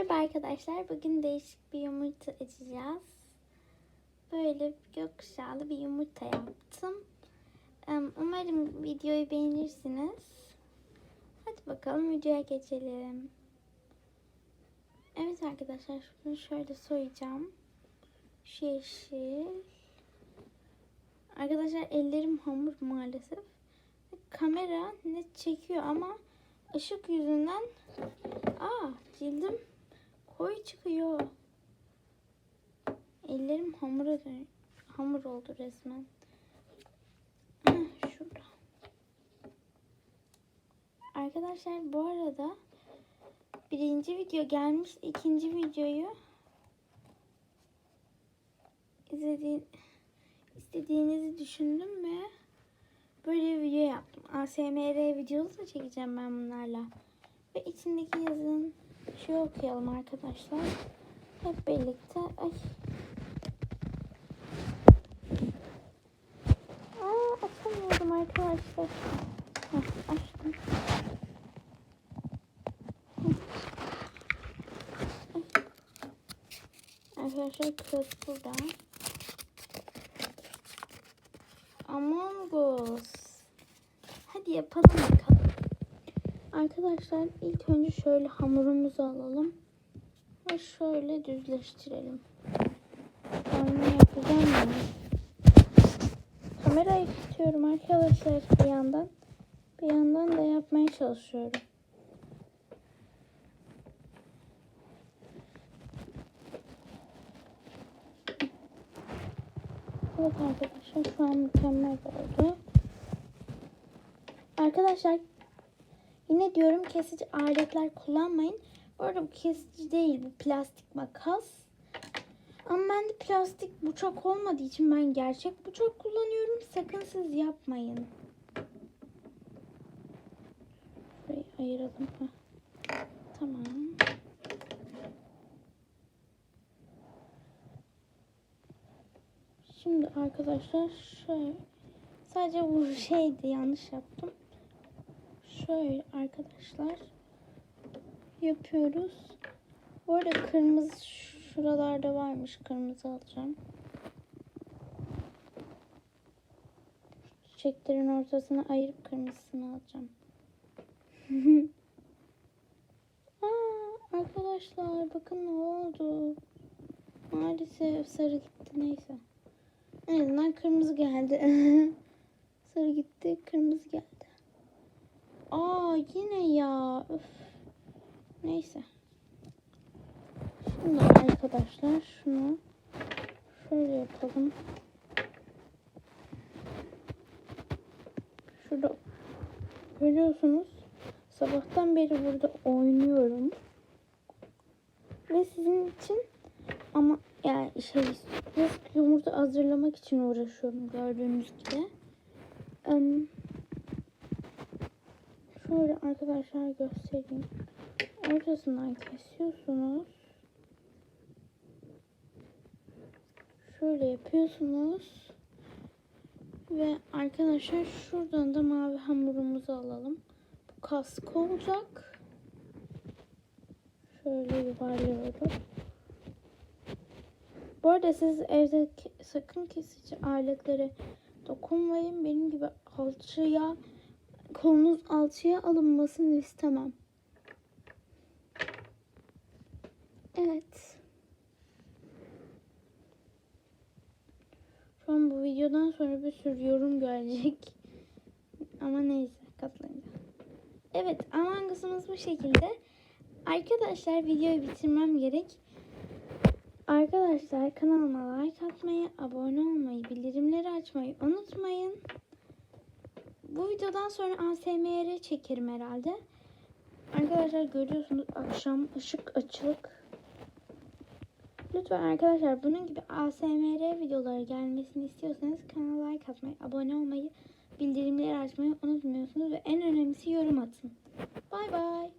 Merhaba arkadaşlar. Bugün değişik bir yumurta açacağız. Böyle gökkuşağlı bir yumurta yaptım. Umarım videoyu beğenirsiniz. Hadi bakalım videoya geçelim. Evet arkadaşlar şunu şöyle soyacağım. Şu yeşil. Arkadaşlar ellerim hamur maalesef. Kamera net çekiyor ama ışık yüzünden Aa cildim koyu çıkıyor. Ellerim hamura dön hamur oldu resmen. Heh, şurada. Arkadaşlar bu arada birinci video gelmiş. ikinci videoyu izlediğin istediğinizi düşündüm ve böyle bir video yaptım. ASMR videosu da çekeceğim ben bunlarla. Ve içindeki yazın şey okuyalım arkadaşlar. Hep birlikte. Ay. Aa, açamıyorum arkadaşlar. Heh, açtım. Arkadaşlar kağıt burada. Among Us. Hadi yapalım bakalım. Arkadaşlar ilk önce şöyle hamurumuzu alalım. Ve şöyle düzleştirelim. Ne yapacağım ben? Kamerayı tutuyorum arkadaşlar bir yandan. Bir yandan da yapmaya çalışıyorum. Evet arkadaşlar şu an mükemmel oldu. Arkadaşlar Yine diyorum kesici aletler kullanmayın. Bu arada bu kesici değil bu plastik makas. Ama ben de plastik bıçak olmadığı için ben gerçek bıçak kullanıyorum. Sakın siz yapmayın. Şurayı ayıralım. Heh. Tamam. Şimdi arkadaşlar şöyle sadece bu şeydi yanlış yaptım şöyle arkadaşlar yapıyoruz. Bu arada kırmızı şuralarda varmış. Kırmızı alacağım. Çiçeklerin ortasına ayırıp kırmızısını alacağım. Aa, arkadaşlar bakın ne oldu. Maalesef sarı gitti neyse. En azından kırmızı geldi. sarı gitti kırmızı geldi. Aa yine ya. Öf. Neyse. Şimdi arkadaşlar şunu şöyle yapalım. Şurada görüyorsunuz. Sabahtan beri burada oynuyorum. Ve sizin için ama yani şey yumurta hazırlamak için uğraşıyorum gördüğünüz gibi. Um, Şöyle arkadaşlar göstereyim. Ortasından kesiyorsunuz. Şöyle yapıyorsunuz. Ve arkadaşlar şuradan da mavi hamurumuzu alalım. Bu kask olacak. Şöyle yuvarlıyorum. Bu arada siz evde sakın kesici aletlere dokunmayın. Benim gibi alçıya kolunuz alçıya alınmasını istemem. Evet. Şu an bu videodan sonra bir sürü yorum gelecek. Ama neyse katlayacağım. Evet Us'umuz bu şekilde. Arkadaşlar videoyu bitirmem gerek. Arkadaşlar kanalıma like atmayı, abone olmayı, bildirimleri açmayı unutmayın. Bu videodan sonra ASMR çekerim herhalde. Arkadaşlar görüyorsunuz akşam ışık açık. Lütfen arkadaşlar bunun gibi ASMR videoları gelmesini istiyorsanız kanala like atmayı, abone olmayı, bildirimleri açmayı unutmuyorsunuz ve en önemlisi yorum atın. Bay bay.